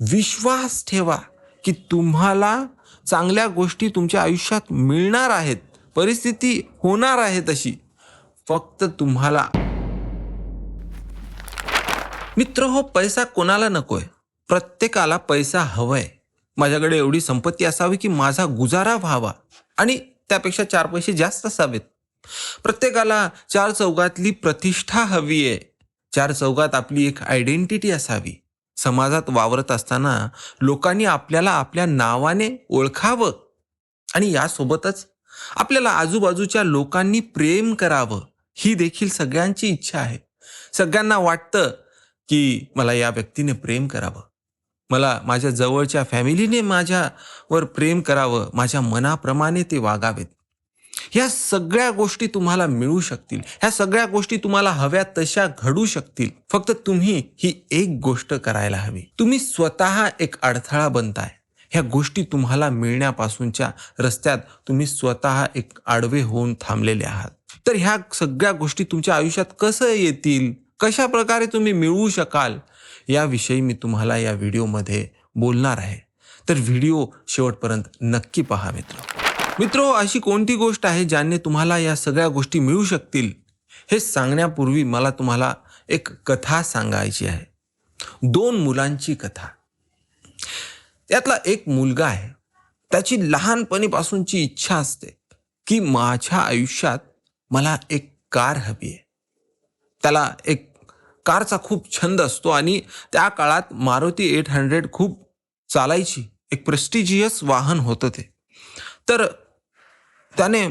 विश्वास ठेवा की तुम्हाला चांगल्या गोष्टी तुमच्या आयुष्यात मिळणार आहेत. परिस्थिती होणार आहे तशी. फक्त तुम्हाला. मित्र हो पैसा कोणाला नकोय? प्रत्येकाला पैसा हवाय. माझ्याकडे एवढी संपत्ती असावी की माझा गुजारा व्हावा आणि त्यापेक्षा चार पैसे जास्त असावेत. प्रत्येकाला चार चौघातली प्रतिष्ठा हवी आहे. चार चौघात आपली एक आयडेंटिटी असावी. समाजात वावरत असताना लोकांनी आपल्याला आपल्या नावाने ओळखावं आणि यासोबतच आपल्याला आजूबाजूच्या लोकांनी प्रेम करावं ही देखील सगळ्यांची इच्छा आहे. सगळ्यांना वाटतं की मला या व्यक्तीने प्रेम करावं. मला माझ्या जवळच्या फॅमिलीने माझ्यावर प्रेम करावं. माझ्या मनाप्रमाणे ते वागावेत. ह्या सगळ्या गोष्टी तुम्हाला मिळू शकतील. ह्या सगळ्या गोष्टी तुम्हाला हव्या तशा घडू शकतील. फक्त तुम्ही ही एक गोष्ट करायला हवी. तुम्ही स्वतः एक अडथळा बनताय. ह्या गोष्टी तुम्हाला मिळण्यापासूनच्या रस्त्यात तुम्ही स्वतः एक आडवे होऊन थांबलेले आहात. तर ह्या सगळ्या गोष्टी तुमच्या आयुष्यात कसं येतील? कशा प्रकारे तुम्ही मिळवू शकाल? याविषयी मी तुम्हाला या व्हिडिओमध्ये बोलणार आहे. तर व्हिडिओ शेवटपर्यंत नक्की पहा मित्र. मित्र अशी कोणती गोष्ट आहे ज्याने तुम्हाला या सगळ्या गोष्टी मिळू शकतील? हे सांगण्यापूर्वी मला तुम्हाला एक कथा सांगायची आहे. दोन मुलांची कथा. त्यातला एक मुलगा आहे. त्याची लहानपणीपासूनची इच्छा असते की माझ्या आयुष्यात मला एक कार हवी आहे. त्याला एक कारचा खूप छंद असतो आणि त्या काळात मारुती एट हंड्रेड खूप चालायची. एक प्रेस्टिजियस वाहन होतं ते. तर त्याने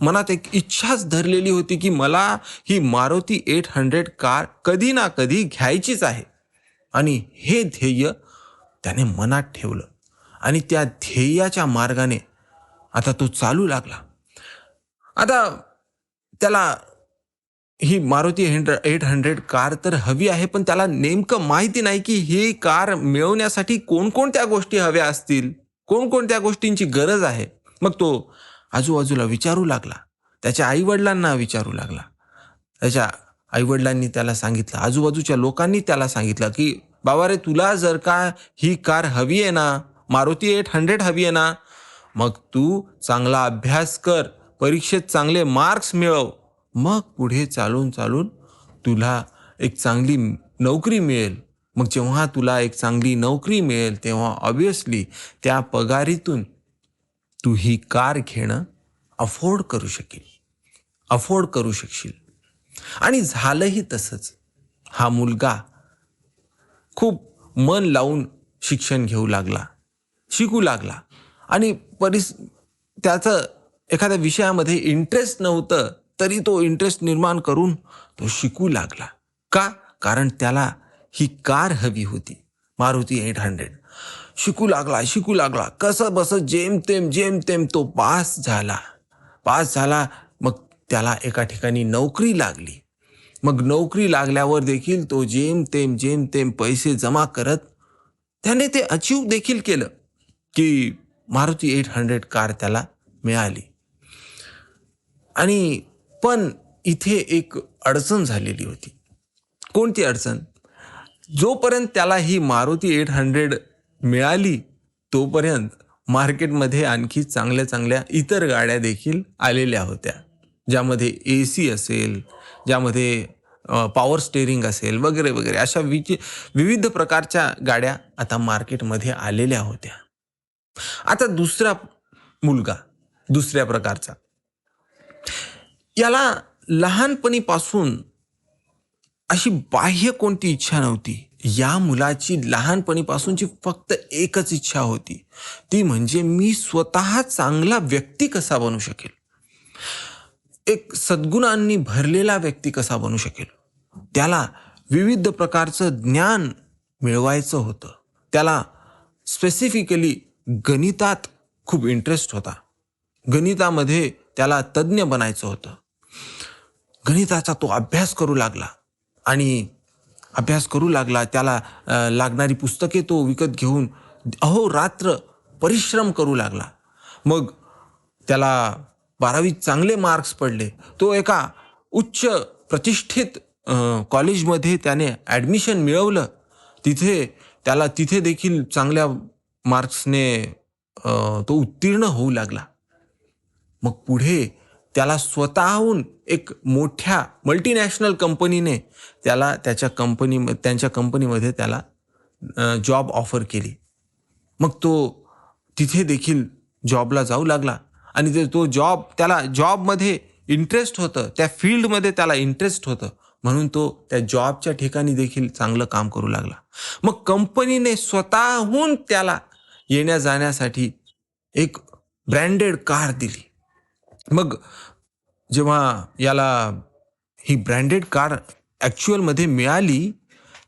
मनात एक इच्छाच धरलेली होती की मला ही मारुती एट हंड्रेड कार कधी ना कधी घ्यायचीच आहे. आणि हे ध्येय त्याने मनात ठेवलं. आणि त्या ध्येयाच्या मार्गाने आता तो चालू लागला. आता त्याला ही Maruti hundred eight hundred car तर हवी आहे पण त्याला नेमकं माहिती नाही की ही कार मिळवण्यासाठी कोणकोणत्या गोष्टी हव्या असतील कोणकोणत्या गोष्टींची गरज आहे. मग तो आजूबाजूला विचारू लागला. त्याच्या आईवडिलांना विचारू लागला. त्याच्या आईवडिलांनी त्याला सांगितलं आजूबाजूच्या लोकांनी त्याला सांगितलं की बाबा रे तुला जर का ही कार हवी आहे ना मारुती एट हंड्रेड हवी आहे ना मग तू चांगला अभ्यास कर परीक्षेत चांगले मार्क्स मिळव. मग पुढे चालून चालून तुला एक चांगली नोकरी मिळेल. मग जेव्हा तुला एक चांगली नोकरी मिळेल तेव्हा ऑब्विसली त्या पगारीतून तू ही कार घेणं अफोर्ड करू शकेल. अफोर्ड करू शकशील. आणि झालंही तसंच. हा मुलगा खूप मन लावून शिक्षण घेऊ लागला शिकू लागला. आणि परिस त्याचं एखाद्या विषयामध्ये इंटरेस्ट नव्हतं तरी तो इंटरेस्ट निर्माण करून तो शिकू लागला. का? कारण त्याला ही कार हवी होती. Maruti eight hundred. शिकू लागला शिकू लागला. कसं बस जेमतेम जेमतेम तो पास झाला. पास झाला मग त्याला एका ठिकाणी नोकरी लागली. मग नोकरी लागल्यावर देखील तो जेमतेम जेमतेम पैसे जमा करत त्याने ते अचीव देखील केलं की मारुती एट हंड्रेड कार त्याला मिळाली. आणि पण इथे एक अडचण झालेली होती. कोणती अडचण? जोपर्यंत त्याला ही मारुती एट हंड्रेड मिळाली तोपर्यंत मार्केटमध्ये आणखी चांगल्या चांगल्या इतर गाड्या देखील आलेल्या होत्या. ज्यामध्ये ए सी असेल ज्यामध्ये पॉवर स्टेरिंग असेल वगैरे वगैरे अशा विचि विविध प्रकारच्या गाड्या आता मार्केटमध्ये आलेल्या होत्या. आता दुसरा मुलगा दुसऱ्या प्रकारचा. याला लहानपणीपासून अशी बाह्य कोणती इच्छा नव्हती. या मुलाची लहानपणीपासूनची फक्त एकच इच्छा होती. ती म्हणजे मी स्वतः चांगला व्यक्ती कसा बनू शकेल? एक सद्गुणांनी भरलेला व्यक्ती कसा बनू शकेल? त्याला विविध प्रकारचं ज्ञान मिळवायचं होतं. त्याला स्पेसिफिकली गणितात खूप इंटरेस्ट होता. गणितामध्ये त्याला तज्ज्ञ बनायचं होतं. गणिताचा तो अभ्यास करू लागला. आणि अभ्यास करू लागला त्याला लागणारी पुस्तके तो विकत घेऊन अहो रात्र परिश्रम करू लागला. मग त्याला बारावीत चांगले मार्क्स पडले. तो एका उच्च प्रतिष्ठित कॉलेजमध्ये त्याने ॲडमिशन मिळवलं. तिथे त्याला तिथे देखील चांगल्या मार्क्सने तो उत्तीर्ण होऊ लागला. मग पुढे त्याला स्वतःहून एक मोठ्या मल्टीनॅशनल कंपनीने त्याला त्याच्या कंपनी त्यांच्या कंपनीमध्ये त्याला जॉब ऑफर केली. मग तो तिथे देखील जॉबला जाऊ लागला. आणि ते तो जॉब त्याला जॉबमध्ये इंटरेस्ट होतं त्या फील्डमध्ये त्याला इंटरेस्ट होतं म्हणून तो त्या जॉबच्या ठिकाणी देखील चांगलं काम करू लागला. मग कंपनीने स्वतःहून त्याला येण्या जाण्यासाठी एक ब्रँडेड कार दिली. मग जेव्हा याला ही ब्रँडेड कार ॲक्च्युअलमध्ये मिळाली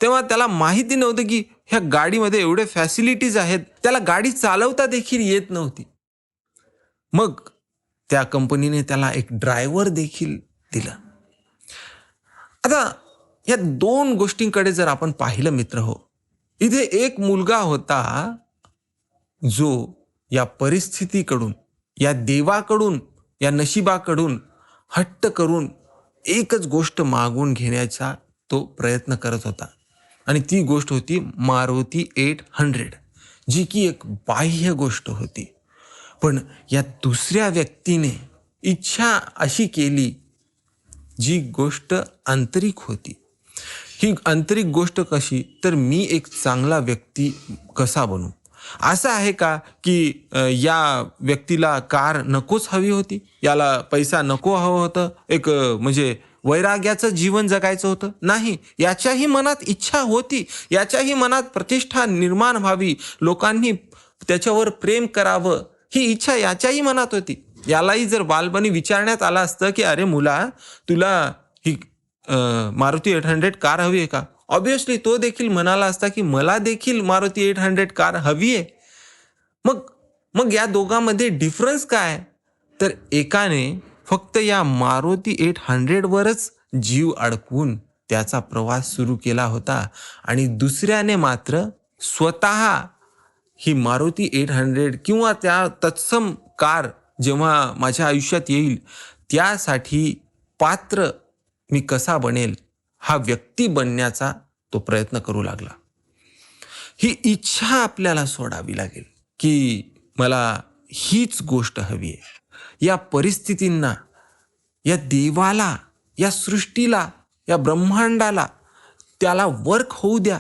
तेव्हा त्याला माहिती नव्हतं की ह्या गाडीमध्ये एवढे फॅसिलिटीज आहेत. त्याला गाडी चालवता देखील येत नव्हती. मग त्या कंपनीने त्याला एक ड्रायव्हर देखील दिला. आता या दोन गोष्टींकडे जर आपण पाहिलं मित्र हो इथे एक मुलगा होता जो या परिस्थितीकडून या देवाकडून या नशिबाकडून हट्ट करून एकच गोष्ट मागून घेण्याचा तो प्रयत्न करत होता. आणि ती गोष्ट होती मारुती एट हंड्रेड जी की एक बाह्य गोष्ट होती. पण या दुसऱ्या व्यक्तीने इच्छा अशी केली जी गोष्ट आंतरिक होती. ही आंतरिक गोष्ट कशी? तर मी एक चांगला व्यक्ती कसा बनू? असं आहे का की या व्यक्तीला कार नकोच हवी होती? याला पैसा नको हवं होतं? एक म्हणजे वैराग्याचं जीवन जगायचं होतं? नाही. याच्याही मनात इच्छा होती. याच्याही मनात प्रतिष्ठा निर्माण व्हावी. लोकांनी त्याच्यावर प्रेम करावं. ही इच्छा याच्याही मनात होती. यालाही जर बालपणी विचारण्यात आलं असतं की अरे मुला तुला ही मारुती एट हंड्रेड कार हवी आहे का? ऑब्विसली तो देखील म्हणाला असता की मला देखील मारुती एट हंड्रेड कार हवी आहे. मग मग या दोघांमध्ये डिफरन्स काय? तर एकाने फक्त या मारुती एट हंड्रेडवरच जीव अडकवून त्याचा प्रवास सुरू केला होता आणि दुसऱ्याने मात्र स्वतः ही मारुती एट हंड्रेड किंवा त्या तत्सम कार जेव्हा माझ्या आयुष्यात येईल त्यासाठी पात्र मी कसा बनेल? हा व्यक्ती बनण्याचा तो प्रयत्न करू लागला. ही इच्छा आपल्याला सोडावी लागेल की मला हीच गोष्ट हवी आहे. या परिस्थितींना या देवाला या सृष्टीला या ब्रह्मांडाला त्याला वर्क होऊ द्या.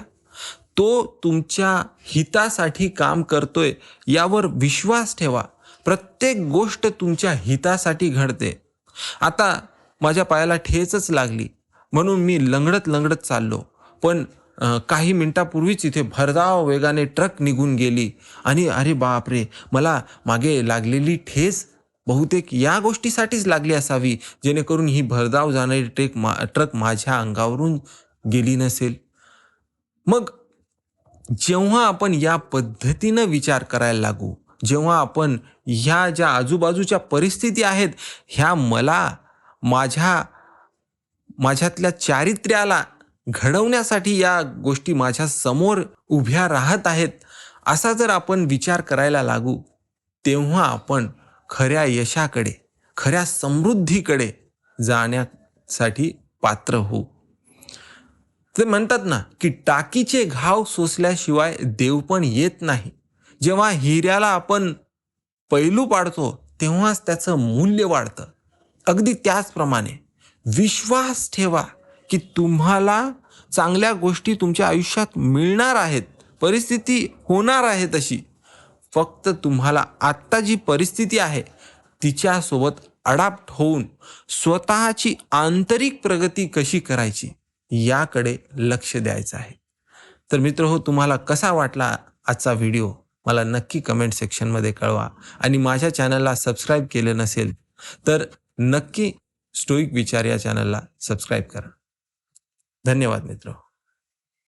तो तुमच्या हितासाठी काम करतोय यावर विश्वास ठेवा. प्रत्येक गोष्ट तुमच्या हितासाठी घडते. आता माझ्या पायाला ठेचच लागली. म्हणून मी लंगडत लंगडत चाललो. पण काही मिनिटापूर्वीच इथे भरधाव वेगाने ट्रक निघून गेली. आणि अरे बापरे मला मागे लागलेली ठेस बहुतेक या गोष्टीसाठीच लागली असावी जेणेकरून ही भरधाव जाणारी ट्रेक मा ट्रक माझ्या अंगावरून गेली नसेल. मग जेव्हा आपण या पद्धतीनं विचार करायला लागू जेव्हा आपण ह्या ज्या आजूबाजूच्या परिस्थिती आहेत ह्या मला माझ्या माझ्यातल्या चारित्र्याला घडवण्यासाठी या गोष्टी माझ्यासमोर उभ्या राहत आहेत असा जर आपण विचार करायला लागू तेव्हा आपण खऱ्या यशाकडे खऱ्या समृद्धीकडे जाण्यासाठी पात्र होऊ. ते म्हणतात ना की टाकीचे घाव सोसल्याशिवाय देव पण येत नाही. जेव्हा हिऱ्याला आपण पैलू पाडतो तेव्हाच त्याचं मूल्य वाढतं. अगदी त्याचप्रमाणे विश्वास ठेवा की तुम्हाला चांगल्या गोष्टी तुमच्या आयुष्यात मिळणार आहेत. परिस्थिती होणार आहे तशी. फक्त तुम्हाला आत्ता जी परिस्थिती आहे तिच्यासोबत अडाप्ट होऊन स्वतःची आंतरिक प्रगती कशी करायची याकडे लक्ष द्यायचं आहे. तर मित्र हो तुम्हाला कसा वाटला आजचा व्हिडिओ? मला नक्की कमेंट सेक्शनमध्ये कळवा. आणि माझ्या चॅनलला सबस्क्राईब केलं नसेल तर नक्की स्टोईक विचार या चॅनलला सबस्क्राईब करा. धन्यवाद मित्र.